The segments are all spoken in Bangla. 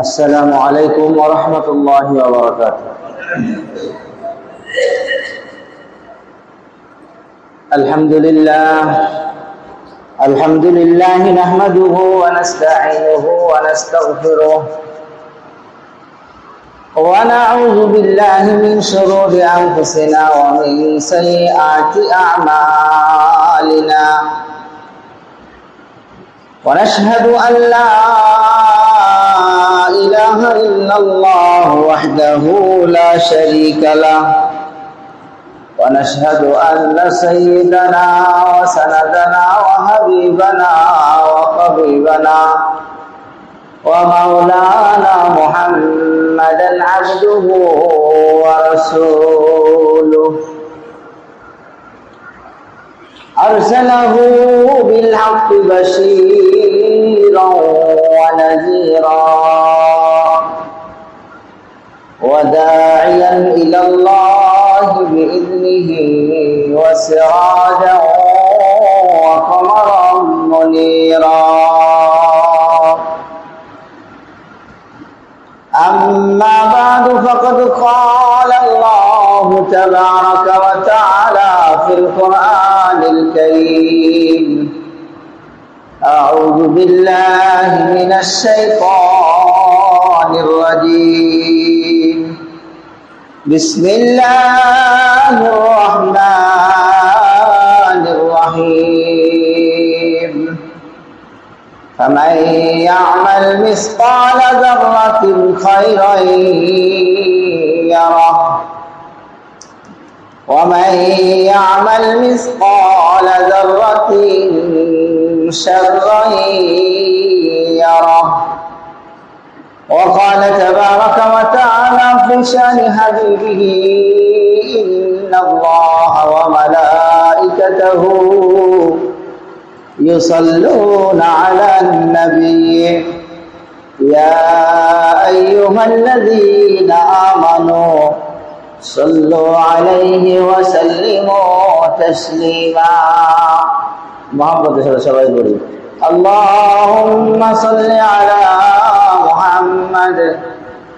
السلام عليكم ورحمة الله وبركاته الحمد لله الحمد لله نحمده ونستعينه ونستغفره ونعوذ بالله من شرور أنفسنا ومن سيئات أعمالنا ونشهد أن لا إله إلا الله وحده لا شريك له. ونشهد أن سيدنا وسندنا وحبيبنا وطبيبنا ومولانا محمدا عبده ورسوله. أرسله بالحق بشيرا ونذيرا. وداعيا إلى الله بإذنه وسراجا وقمرا منيرا. أما بعد فقد قال الله تبارك وتعالى في القرآن الكريم أعوذ بالله من الشيطان الرجيم. بسم الله الرحمن الرحيم. فمن يعمل مثقال ذرة خيرا يره. ومن يعمل مثقال ذرة شرا يره. وقال في شان حبيبه إن الله وملائكته يصلون على النبي. يا أيها الذين آمنوا صلوا عليه وسلموا تسليما. محمد صلى الله عليه وسلم. اللهم صل على محمد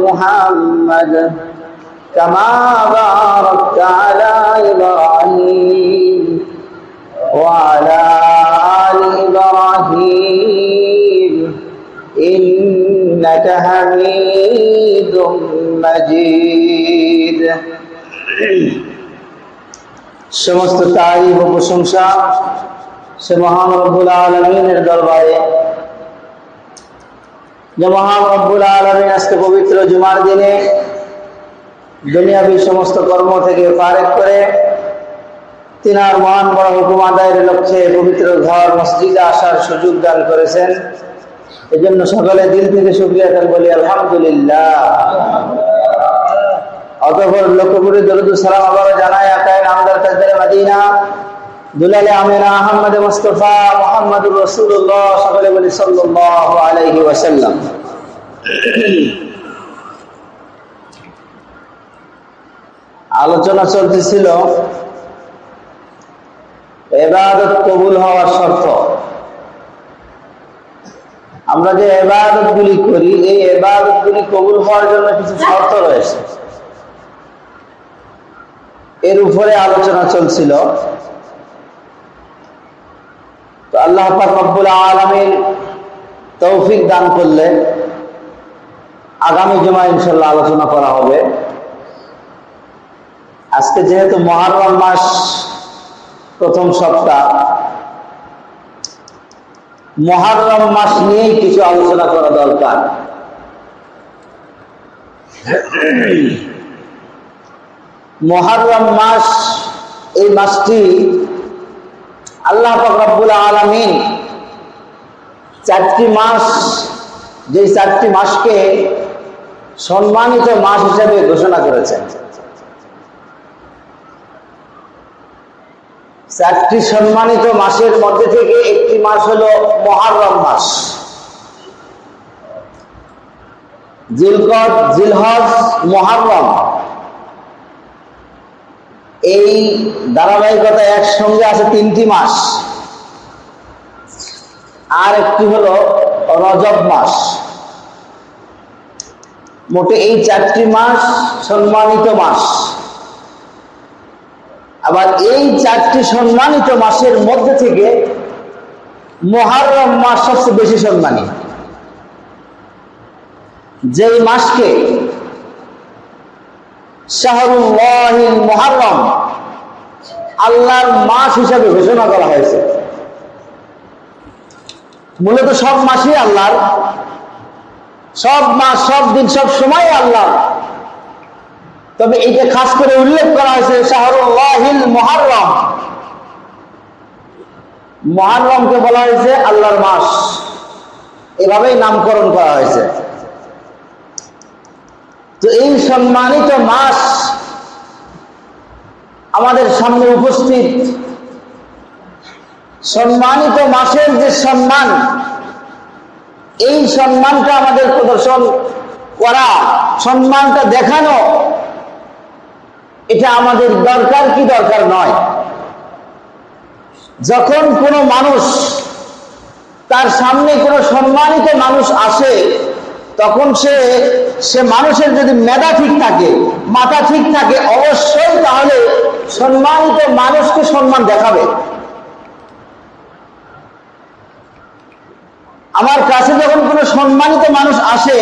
محمد كما باركت على إبراهيم وعلى آل إبراهيم إنك حميد مجيد সমস্ত তারিফ ও প্রশংসা সে মহান রব্বুল আলমিনের দরবারে যে আজকে পবিত্র জুমার দিনে দুনিয়াবী সমস্ত কর্ম থেকে ফারেক করে তিনার মহান বড় হুকুম আদায়ের লক্ষ্যে পবিত্র ঘর, মসজিদে আসার সুযোগ দান করেছেন। এই জন্য সকালে দিল থেকে শুক্রিয়া দান বলি আলহামদুলিল্লাহ। অতঃপর লক্ষ্য করে দরুদ সালাম আবার জানায়, আকায় নামদার তাজদারে মাদিনা। দুলালে আমিনা আহমদ মুস্তফা মোহাম্মদুর রসুল্লাহ সকলে বলি সাল্লাল্লাহু আলাইহি ওয়াসাল্লাম। আলোচনা চলতেছিল এবাদত কবুল হওয়ার শর্ত। আমরা যে এবাদত গুলি করি, এই এবাদত গুলি কবুল হওয়ার জন্য কিছু শর্ত রয়েছে। এর উপরে আলোচনা চলছিল। তো আল্লাহ রব্বুল আলমীর তৌফিক দান করলে আগামী জমা ইনশাল্লাহ আলোচনা করা হবে। আজকে যেহেতু মহারম মাস প্রথম সপ্তাহ, মহারম মাস নিয়েই কিছু আলোচনা করা দরকার। মহারম মাস এই মাসটি আল্লাহ রব্বুল আলমিন চারটি মাস যে চারটি মাসকে সম্মানিত মাস হিসেবে ঘোষণা করেছেন। চারটি সম্মানিত মাসের মধ্যে থেকে একটি মাস হলো মহারম মাস। জিলকট জিলহজ, মহারম। এই ধারাবাহিকতা একসঙ্গে আছে তিনটি মাস। আর একটি হলো রজব মাস। মোটে এই চারটি মাস সম্মানিত মাস। আবার এই চারটি সম্মানিত মাসের মধ্যে থেকে মহারম মাস সবচেয়ে বেশি সম্মানী যেই মাসকে শাহরুল্লাহিল আল্লাহর মাস হিসাবে ঘোষণা করা হয়েছে। মূলত সব মাসই আল্লাহর। সব মাস, সব দিন, সব সময় আল্লাহ তবে এইটা খাস করে উল্লেখ করা হয়েছে শাহরুল্লাহিল মহারম মহারমকে বলা হয়েছে আল্লাহর মাস। এভাবেই নামকরণ করা হয়েছে। তো এই সম্মানিত মাস আমাদের সামনে উপস্থিত। সম্মানিত মাসের যে সম্মান, এই সম্মানটা আমাদের প্রদর্শন করা, সম্মানটা দেখানো, এটা আমাদের দরকার কি দরকার নয়। যখন কোনো মানুষ তার সামনে কোনো সম্মানিত মানুষ আসে তখন সে সে মানুষের যদি মেধা ঠিক থাকে, মাথা ঠিক থাকে, অবশ্যই তাহলে সম্মানিত মানুষকে সম্মান দেখাবে। আমার কাছে যখন কোনো সম্মানিত মানুষ আসে,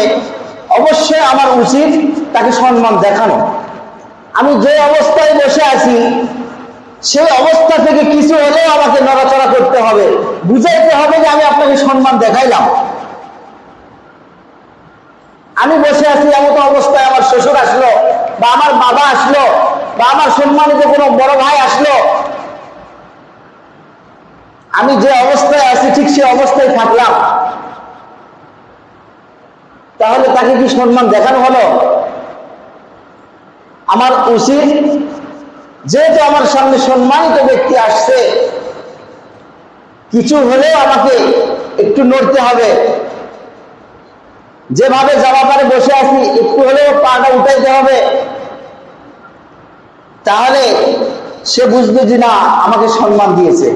অবশ্যই আমার উচিত তাকে সম্মান দেখানো। আমি যে অবস্থায় বসে আছি, সেই অবস্থা থেকে কিছু হলেও আমাকে নড়াচড়া করতে হবে। বুঝাইতে হবে যে আমি আপনাকে সম্মান দেখাইলাম। আমি বসে আছি, এমন অবস্থায় আমার শ্বশুর আসলো, বা আমার বাবা আসলো, বা আমার সম্মানিত কোনো বড় ভাই আসলো। আমি যে অবস্থায় আছি, ঠিক সে অবস্থায় থাকলাম। তাহলে তাকে কি সম্মান দেখানো হলো? আমার উচিত যেহেতু আমার সামনে সম্মানিত ব্যক্তি আসছে, কিছু হলেও আমাকে একটু নড়তে হবে। যেভাবে যাওয়া পারে বসে আছি, একটু হলেও পাটা উঠাইতে হবে। তাহলে সে বুঝবে যে না, আমাকে সম্মান দিয়েছে।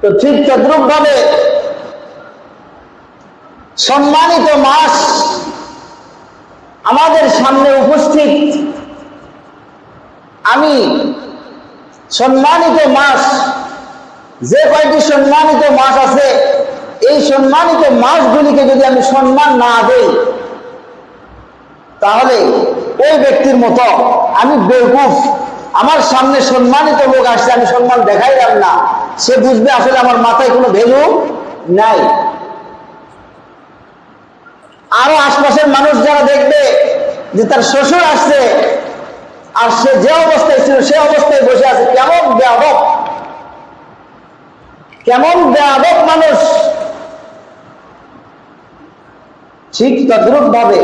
তো ঠিক তদ্রুপ ভাবে সম্মানিত মাস আমাদের সামনে উপস্থিত। আমি সম্মানিত মাস, যে কয়টি সম্মানিত মাস আছে এই সম্মানিত মাসগুলিকে যদি আমি সম্মান না দেই, তাহলে ওই ব্যক্তির মতো আমি বেউকুফ। আমার সামনে সম্মানিত লোক আসছে, আমি সম্মান দেখাইলাম না। সে বুঝবে আসলে আমার মাথায় কোনো ভ্যালু নাই। আরও আশপাশের মানুষ যারা দেখবে যে তার শ্বশুর আসছে, আর সে যে অবস্থায় ছিল, সে অবস্থায় বসে আছে। কেমন ব্যাপক কেমন ব্যাপক মানুষ। ঠিক তদ্রুপ ভাবে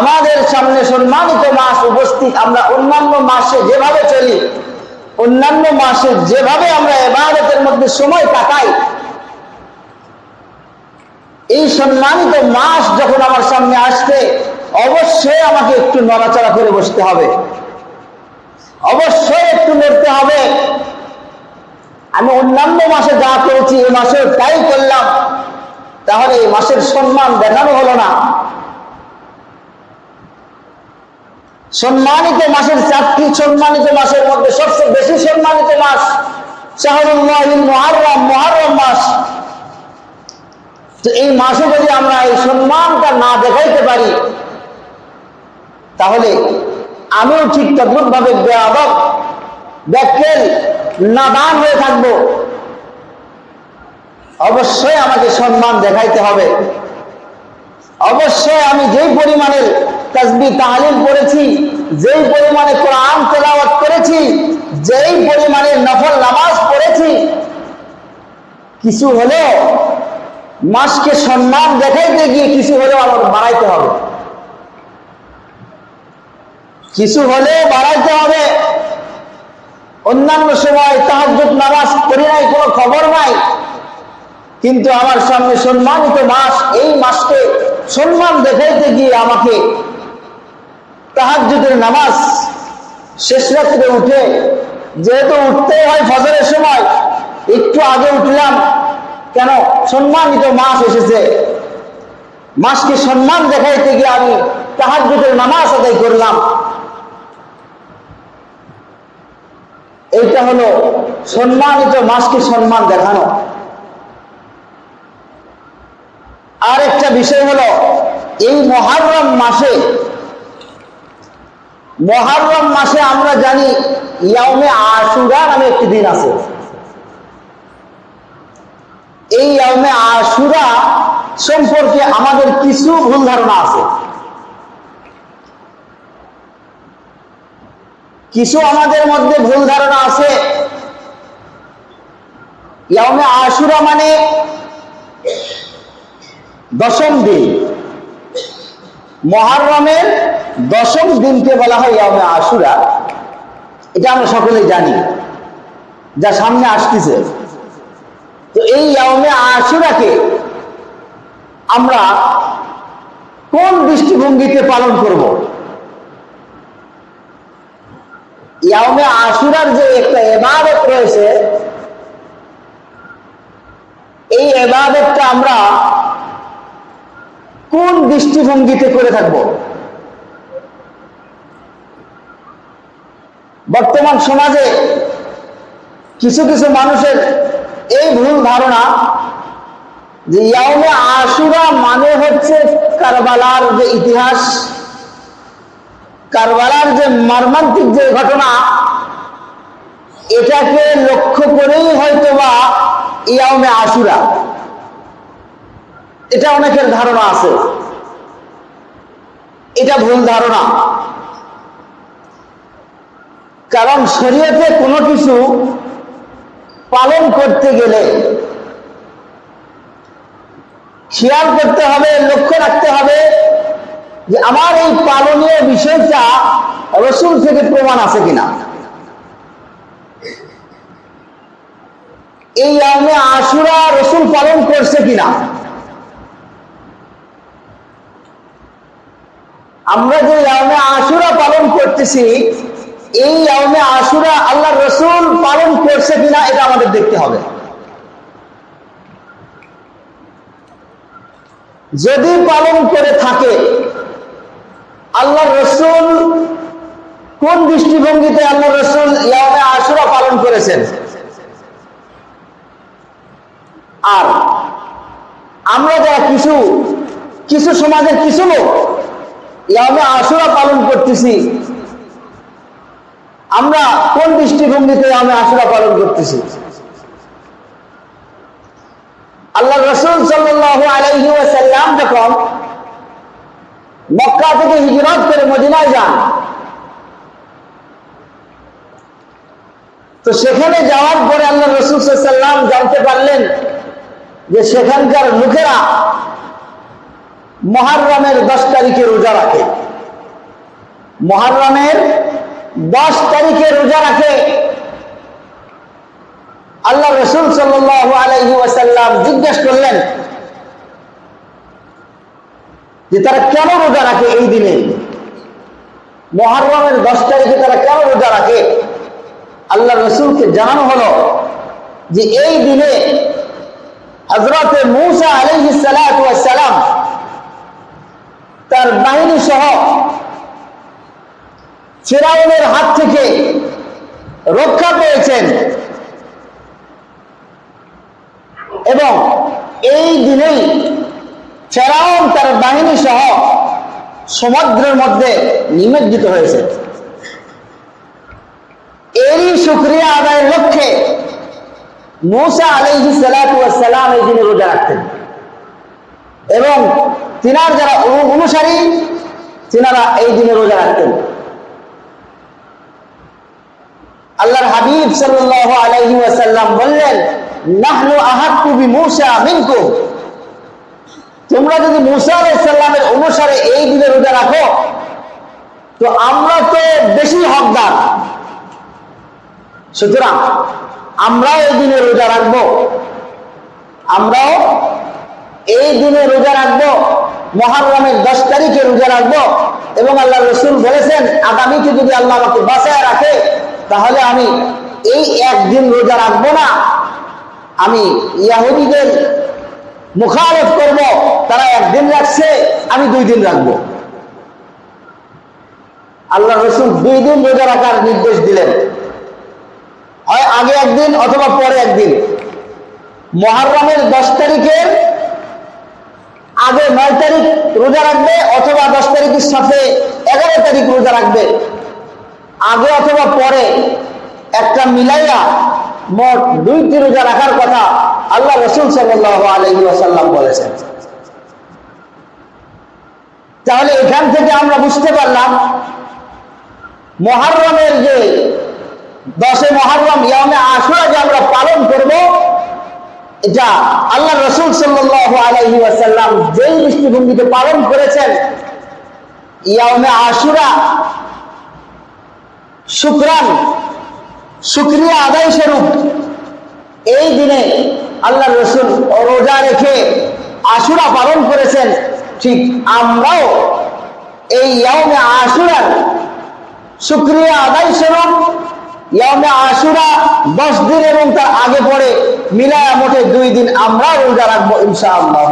আমাদের সামনে সম্মানিত মাস উপস্থিত আমরা অন্যান্য মাসে যেভাবে চলি, অন্যান্য মাসে যেভাবে আমরা এবাদতের মধ্যে সময় কাটাই, এই সম্মানিত মাস যখন আমার সামনে আসবে, অবশ্যই আমাকে একটু নড়াচড়া করে বসতে হবে। অবশ্যই একটু নড়তে হবে। আমি অন্যান্য মাসে যা করেছি, এই মাসে তাই করলাম তাহলে এই মাসের সম্মান দেখানো হলো না। সম্মানিত মাসের চারটি, সম্মানিত মাসের মধ্যে সবচেয়ে বেশি সম্মানিত মাস মহারম মাস। এই মাসে যদি আমরা এই সম্মানটা না দেখাইতে পারি, তাহলে আমিও ঠিক ভাবে বেআবক ব্যাকেল নাদান হয়ে থাকব। অবশ্যই আমাকে সম্মান দেখাইতে হবে। অবশ্যই আমি যেই পরিমাণের তাসবি, তাহলিল করেছি যেই পরিমাণে কোরআন তেলাওয়াত করেছি, যেই পরিমাণে নফল নামাজ পড়েছি, কিছু হলেও মাসকে সম্মান দেখাইতে গিয়ে কিছু হলেও আমার বাড়াইতে হবে। কিছু হলেও বাড়াইতে হবে। অন্যান্য সময় তাহাজ্জুদ নামাজ করি নাই, কোনো খবর নাই। কিন্তু আমার সামনে সম্মানিত মাস, এই মাসকে সম্মান দেখাইতে গিয়ে আমাকে তাহাজ্জুদের নামাজ শেষ রাত্রে উঠে, যেহেতু উঠতে হয় ফজরের সময়, একটু আগে উঠলাম, কেন সম্মানিত মাস এসেছে। মাসকে সম্মান দেখাইতে গিয়ে আমি তাহাজ্জুদের নামাজ আদায় করলাম। এইটা হলো সম্মানিত মাসকে সম্মান দেখানো আর একটা বিষয় হলো, এই মহারম মাসে মহারম মাসে আমরা জানি ইয়ামে আশুরা নামে একটি দিন আছে। এই ইয়ামে আশুরা সম্পর্কে আমাদের কিছু ভুল ধারণা আছে। কিছু আমাদের মধ্যে ভুল ধারণা আছে। ইয়ামে আশুরা মানে দশম দিন। মহারমের দশম দিনকে বলা হয় ইয়ামে আশুরা। এটা আমরা সকলেই জানি, যা সামনে আসতেছে। তো এই ইয়ামে আশুরাকে আমরা কোন দৃষ্টিভঙ্গিতে পালন করব? ইয়ামে আশুরার যে একটা এবাদত রয়েছে, এই এবাদতটা আমরা কোন দৃষ্টিভঙ্গিতে করে থাকব? বর্তমান সমাজে কিছু কিছু মানুষের এই ভুল ধারণা যে ইয়ামে আশুরা মানে হচ্ছে কারবালার যে ইতিহাস, কারবালার যে মর্মান্তিক যে ঘটনা, এটাকে লক্ষ্য করেই হয়তো বা ইয়ামে আশুরা। এটা অনেকের ধারণা আছে। এটা ভুল ধারণা। কারণ শরীয়তে কোনো কিছু পালন করতে গেলে খেয়াল করতে হবে, লক্ষ্য রাখতে হবে যে আমার এই পালনীয় বিষয়টা রসুল থেকে প্রমাণ আছে কিনা। এই আমে আশুরা রসুল পালন করছে কিনা। আমরা যে ইয়ামে আশুরা পালন করতেছি, এই ইয়ামে আশুরা আল্লাহ রসুল পালন করছে কিনা এটা আমাদের দেখতে হবে। যদি পালন করে থাকে আল্লাহ রসুল কোন দৃষ্টিভঙ্গিতে আল্লাহ রসুল ইয়ামে আশুরা পালন করেছেন? আর আমরা যারা কিছু কিছু সমাজের কিছু লোক ইয়ামে আশুরা পালন করতেছি। আমরা কোন দৃষ্টিভঙ্গিতে আমি আশুরা পালন করতেছি? আল্লাহ রসুল ওয়াসাল্লাম যখন মক্কা থেকে হিজরত করে মদিনায় যান, তো সেখানে যাওয়ার পরে আল্লাহ রসুল সাল্লাম জানতে পারলেন যে সেখানকার লোকেরা মহারমের দশ তারিখে রোজা রাখে। মহারমের দশ তারিখে রোজা রাখে। আল্লাহ রসুল সাল্লু ওয়াসাল্লাম জিজ্ঞেস করলেন যে তারা কেন রোজা রাখে এই দিনে? মহারমের দশ তারিখে তারা কেন রোজা রাখে? আল্লাহ রসুলকে জানানো হলো যে এই দিনে হজরতে মৌসা আলহিসাল্লাম তার বাহিনী সহ ফেরাউনের হাত থেকে রক্ষা পেয়েছেন। এবং এই দিনেই ফেরাউন তার বাহিনী সহ সমুদ্রের মধ্যে নিমজ্জিত হয়েছে। এরই শুক্রিয়া আদায়ের লক্ষ্যে মৌসা আলহি সালাম এই দিনে রোজা রাখতেন। এবং তিনার যারা অনুসারী, তিনারা এই দিনে রোজা রাখতেন। আল্লাহর হাবিব সাল্লাল্লাহু আলাইহি বললেন মিনকুম। তোমরা যদি মুসা আলাইসাল্লামের অনুসারে এই দিনে রোজা রাখো, তো আমরা তো বেশি হকদার। সুতরাং আমরাও এই দিনে রোজা রাখব। আমরাও এই দিনে রোজা রাখব, মহারমের দশ তারিখে রোজা রাখব এবং আল্লাহ রসুল বলেছেন আগামীকে যদি আল্লাহ আমাকে বাঁচায় রাখে, তাহলে আমি এই একদিন রোজা রাখব না। আমি ইয়াহুদিদের মুখালফ করব, তারা একদিন রাখছে, আমি দুই দিন রাখব। আল্লাহ রসুল দুই দিন রোজা রাখার নির্দেশ দিলেন। হয় আগে একদিন অথবা পরে একদিন। মহারমের দশ তারিখের আগে নয় তারিখ রোজা রাখবে অথবা দশ তারিখের সাথে এগারো তারিখ রোজা রাখবে। আগে অথবা পরে একটা মিলাইয়া মোট দুইটি রোজা রাখার কথা আল্লাহ রসুল সাল্লাহ আলহি আসাল্লাম বলেছেন। তাহলে এখান থেকে আমরা বুঝতে পারলাম, মহারমের যে দশে মহারম ইয়ামে আশুরা যে আমরা পালন করব এটা আল্লাহ রসুল সাল্লাহ আলহি আসাল্লাম যেই দৃষ্টিভঙ্গিতে পালন করেছেন ইয়ামে আশুরা, শুক্রান, শুক্রিয়া আদায় স্বরূপ, এই দিনে আল্লাহ রসুল রোজা রেখে আশুরা পালন করেছেন, ঠিক আমরাও এই ইয়ামে আশুরার শুক্রিয়া আদায় স্বরূপ আশুরা, দশ দিন এবং তার আগে পরে মিলায়া মোটে দুই দিন আমরা রোজা রাখব ইনশা আল্লাহ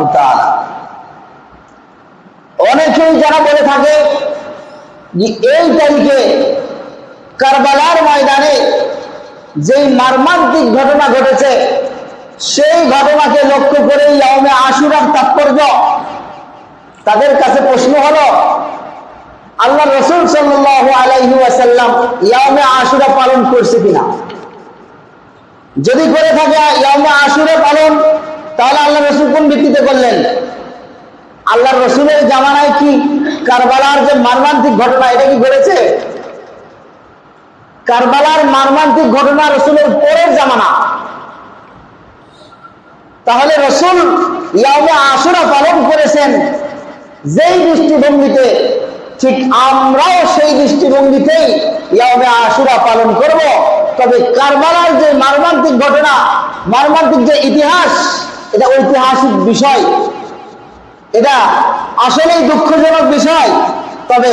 অনেকেই যারা বলে থাকে যে এই তারিখে কারবালার ময়দানে যেই মারমান্তিক ঘটনা ঘটেছে, সেই ঘটনাকে লক্ষ্য করে ইয়ামে আশুরার তাৎপর্য। তাদের কাছে প্রশ্ন হলো আল্লাহ রসুল সাল্লাহ আলাইহি আশুরা পালন করছে কিনা? যদি করে থাকে ইয়ামে আশুরা পালন, তাহলে আল্লাহ রসুল কোন ভিত্তিতে করলেন? আল্লাহ রসুলের জামানায় কি কারবালার যে মারমান্তিক ঘটনা, এটা কি ঘটেছে? কারবালার মারমান্তিক ঘটনা রসুলের পরের জামানা। তাহলে রসুল ইয়ামে আশুরা পালন করেছেন, যেই দৃষ্টিভঙ্গিতে ঠিক আমরাও সেই দৃষ্টিভঙ্গিতেই ইয়ামে আশুরা পালন করব। তবে কারবালার যে মারমান্তিক ঘটনা, মারমান্তিক যে ইতিহাস, এটা ঐতিহাসিক বিষয়। এটা আসলেই দুঃখজনক বিষয়। তবে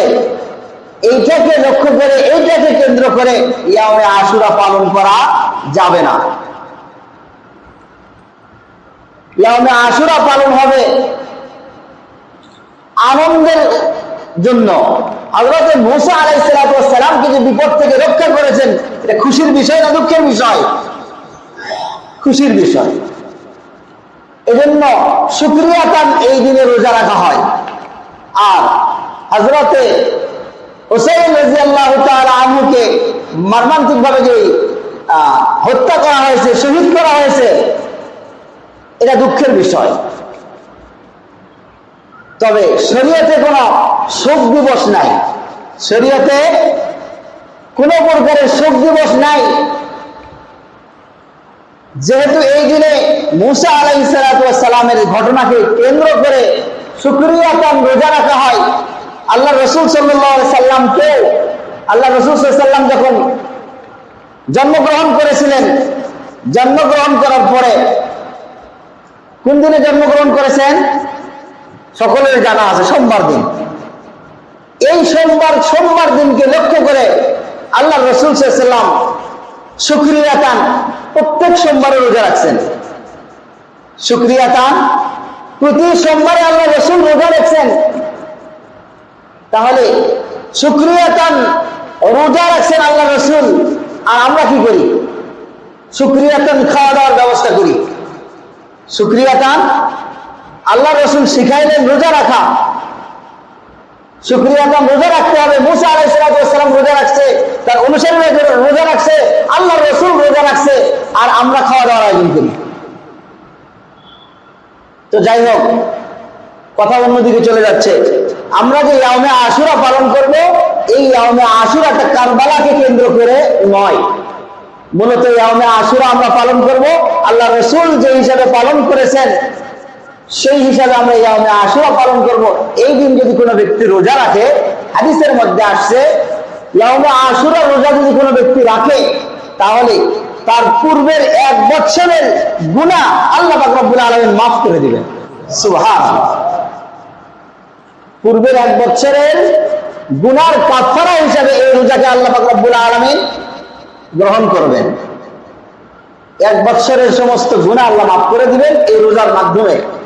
এইটাকে লক্ষ্য করে, এইটাকে কেন্দ্র করে ইয়ামে আশুরা পালন করা যাবে না। ইয়ামে আশুরা পালন হবে আনন্দের জন্য। হজরত মুসা আলাই সালামকে যে বিপদ থেকে রক্ষা করেছেন। এটা খুশির বিষয় না দুঃখের বিষয়? খুশির বিষয়। এজন্য সুক্রিয়া তান এই দিনে রোজা রাখা হয়। আর হজরতে হোসেন রাজি আহমুকে মর্মান্তিক ভাবে যে হত্যা করা হয়েছে, শহীদ করা হয়েছে, এটা দুঃখের বিষয়। তবে শরীয়তে কোনো শোক দিবস নাই। শরীয়তে কোন প্রকারের শোক দিবস নাই। যেহেতু এই দিনে মুসা আলাই সালামের ঘটনাকে কেন্দ্র করে শুক্রিয়া তান রোজা রাখা হয়, আল্লাহ রসুল সাল্লামকে আল্লাহ রসুল সাল্লাম যখন জন্মগ্রহণ করেছিলেন, জন্মগ্রহণ করার পরে কোন দিনে জন্মগ্রহণ করেছেন? সকলের জানা আছে, সোমবার দিন। এই সোমবার সোমবার দিনকে লক্ষ্য করে আল্লাহ রসুল সাল্লাম সুক্রিয়া তান প্রত্যেক সোমবারে রোজা রাখছেন। সুক্রিয়া তান প্রতি সোমবারে আল্লাহ রসুল রোজা রাখছেন। তাহলে সুক্রিয়া তান রোজা রাখছেন আল্লাহ রসুল, আর আমরা কি করি? সুক্রিয়া তান খাওয়া দাওয়ার ব্যবস্থা করি। সুক্রিয়া তান আল্লাহ রসুল শিখাইলেন রোজা রাখা। শুক্রিয়া রোজা রাখতে হবে। মুসা আলাই সালাম রোজা রাখছে, তার অনুসারী রোজা রাখছে আল্লাহ রসুল রোজা রাখছে, আর আমরা খাওয়া দাওয়ার আয়োজন করি। তো যাই হোক, কথা অন্যদিকে চলে যাচ্ছে। আমরা যে ইয়ামে আশুরা পালন করব, এই ইয়ামে আশুরাটা কারবালাকে কেন্দ্র করে নয়। মূলত ইয়ামে আশুরা আমরা পালন করব। আল্লাহ রসুল যে হিসাবে পালন করেছেন সেই হিসাবে আমরা ইয়ামে আশুরা পালন করব। এই দিন যদি কোনো ব্যক্তি রোজা রাখে, হাদিসের মধ্যে আসছে ইয়ামে আশুরা রোজা যদি কোনো ব্যক্তি রাখে, তাহলে তার পূর্বের এক বছরের গুনাহ আল্লাহ পাক রব্বুল আলামিন মাফ করে দিবেন। সুবহানাল্লাহ। পূর্বের এক বছরের গুনার কাফারা হিসাবে এই রোজাকে আল্লাহ পাক রব্বুল আলামিন গ্রহণ করবেন। এক বছরের সমস্ত গুনাহ আল্লাহ মাফ করে দিবেন, এই রোজার মাধ্যমে।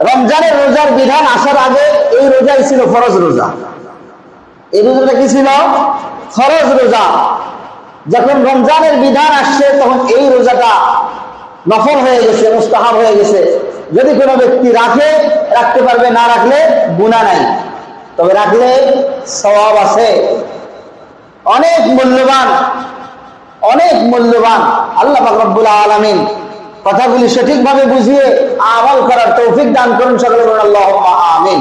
রমজানের রোজার বিধান আসার আগে এই রোজাই ছিল ফরজ রোজা। এই রোজাটা কি ছিল? ফরজ রোজা। যখন রমজানের বিধান আসছে, তখন এই রোজাটা নফল হয়ে গেছে, মুস্তাহাব হয়ে গেছে। যদি কোনো ব্যক্তি রাখে, রাখতে পারবে, না রাখলে গুণা নাই। তবে রাখলে স্বভাব আছে। অনেক মূল্যবান অনেক মূল্যবান আল্লাহ রব্বুল আলামিন কথাগুলি সঠিকভাবে বুঝিয়ে আমল করার তৌফিক দান করুন সকলে আল্লাহ আমিন।